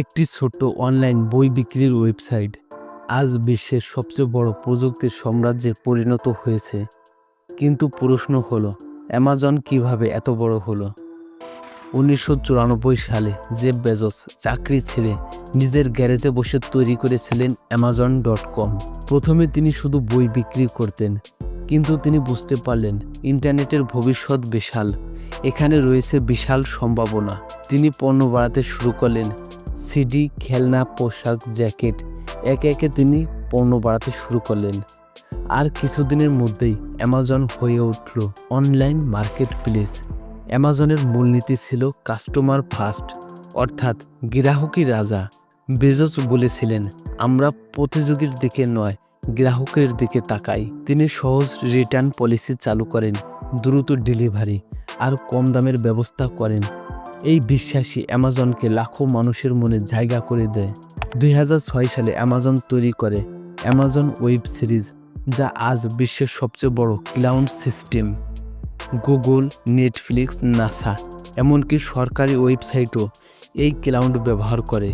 একটি ছোট্ট অনলাইন বই বিক্রির ওয়েবসাইট আজ বিশ্বের সবচেয়ে বড় প্রযুক্তির সাম্রাজ্যে পরিণত হয়েছে। কিন্তু প্রশ্ন হলো অ্যামাজন কীভাবে এত বড় হলো? উনিশশো চুরানব্বই সালে জেব বেজস চাকরি ছেড়ে নিজের গ্যারেজে বসে তৈরি করেছিলেন অ্যামাজন ডট কম প্রথমে তিনি শুধু বই বিক্রি করতেন, কিন্তু তিনি বুঝতে পারলেন ইন্টারনেটের ভবিষ্যৎ বিশাল। এখানে রয়েছে বিশাল সম্ভাবনা। তিনি পণ্য বাড়াতে শুরু করলেন সিডি, খেলনা, পোশাক, জ্যাকেট, একে একে তিনি পণ্য বাড়াতে শুরু করলেন। আর কিছুদিনের মধ্যেই অ্যামাজন হয়ে উঠল অনলাইন মার্কেট প্লেস অ্যামাজনের মূলনীতি ছিল কাস্টমার ফার্স্ট, অর্থাৎ গ্রাহকই রাজা। বেজস বলেছিলেন, আমরা প্রতিযোগীর দিকে নয়, গ্রাহকের দিকে তাকাই। তিনি সহজ রিটার্ন পলিসি চালু করেন, দ্রুত ডেলিভারি, আর কম দামের ব্যবস্থা করেন। এই বিশ্বাসী অ্যামাজনকে লাখো মানুষের মনে জায়গা করে দেয়। দুই হাজার ছয় সালে অ্যামাজন তৈরি করে অ্যামাজন ওয়েব সিরিজ, যা আজ বিশ্বের সবচেয়ে বড় cloud system. Google, Netflix, NASA, এমনকি সরকারি ওয়েবসাইটও এই ক্লাউড ব্যবহার করে।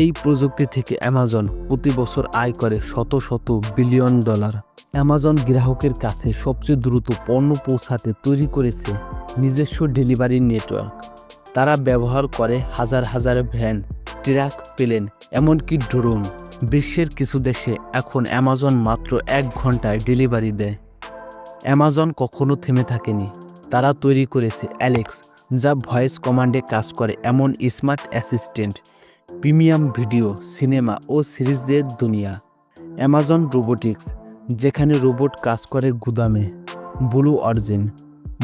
এই প্রযুক্তি থেকে অ্যামাজন প্রতি বছর আয় করে শত শত বিলিয়ন ডলার। অ্যামাজন গ্রাহকের কাছে সবচেয়ে দ্রুত পণ্য পৌঁছাতে তৈরি করেছে নিজস্ব ডেলিভারি নেটওয়ার্ক। তারা ব্যবহার করে হাজার হাজার ভ্যান, ট্রাক, প্লেন, এমনকি ড্রোন। বিশ্বের কিছু দেশে এখন অ্যামাজন মাত্র এক ঘন্টায় ডেলিভারি দেয়। অ্যামাজন কখনো থেমে থাকেনি। তারা তৈরি করেছে অ্যালেক্স, যা ভয়েস কমান্ডে কাজ করে এমন smart assistant, premium video, cinema ও সিরিজদের দুনিয়া। অ্যামাজন রোবোটিক্স, যেখানে রোবট কাজ করে গুদামে। ব্লু অর্জিন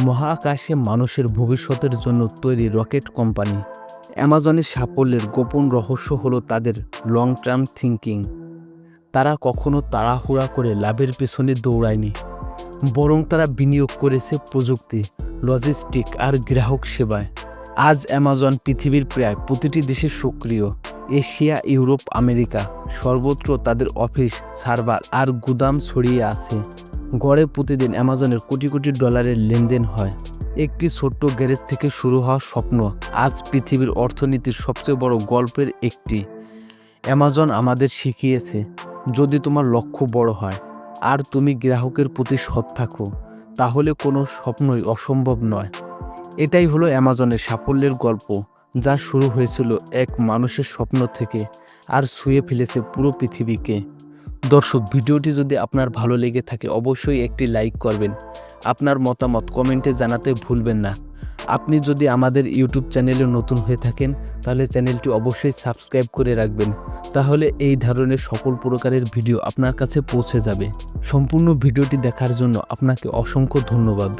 মহাকাশে মানুষের ভবিষ্যতের জন্য তৈরি রকেট কোম্পানি। অ্যামাজনের সাফল্যের গোপন রহস্য হলো তাদের লং টার্ম থিঙ্কিং তারা কখনো তাড়াহুড়া করে লাভের পেছনে দৌড়ায়নি, বরং তারা বিনিয়োগ করেছে প্রযুক্তি লজিস্টিক আর গ্রাহক সেবায়। আজ অ্যামাজন পৃথিবীর প্রায় প্রতিটি দেশে সক্রিয়, এশিয়া, ইউরোপ, আমেরিকা, সর্বত্র তাদের অফিস, সার্ভার আর গুদাম ছড়িয়ে আছে। গড়ে প্রতিদিন অ্যামাজনের কোটি কোটি ডলারের লেনদেন হয়। একটি ছোট্ট গ্যারেজ থেকে শুরু হওয়া স্বপ্ন আজ পৃথিবীর অর্থনীতির সবচেয়ে বড় গল্পের একটি। অ্যামাজন আমাদের শিখিয়েছে, যদি তোমার লক্ষ্য বড় হয় আর তুমি গ্রাহকের প্রতি সৎ থাকো, তাহলে কোনো স্বপ্নই অসম্ভব নয়। এটাই হলো অ্যামাজনের সাফল্যের গল্প, যা শুরু হয়েছিল এক মানুষের স্বপ্ন থেকে আর ছুঁয়ে ফেলেছে পুরো পৃথিবীকে। দর্শক, ভিডিওটি যদি আপনার ভালো লেগে থাকে, অবশ্যই একটি লাইক করবেন। আপনার মতামত কমেন্টে জানাতে ভুলবেন না। আপনি যদি আমাদের ইউটিউব চ্যানেলে নতুন হয়ে থাকেন, তাহলে চ্যানেলটি অবশ্যই সাবস্ক্রাইব করে রাখবেন। তাহলে এই ধরনের সকল প্রকারের ভিডিও আপনার কাছে পৌঁছে যাবে। সম্পূর্ণ ভিডিওটি দেখার জন্য আপনাকে অসংখ্য ধন্যবাদ।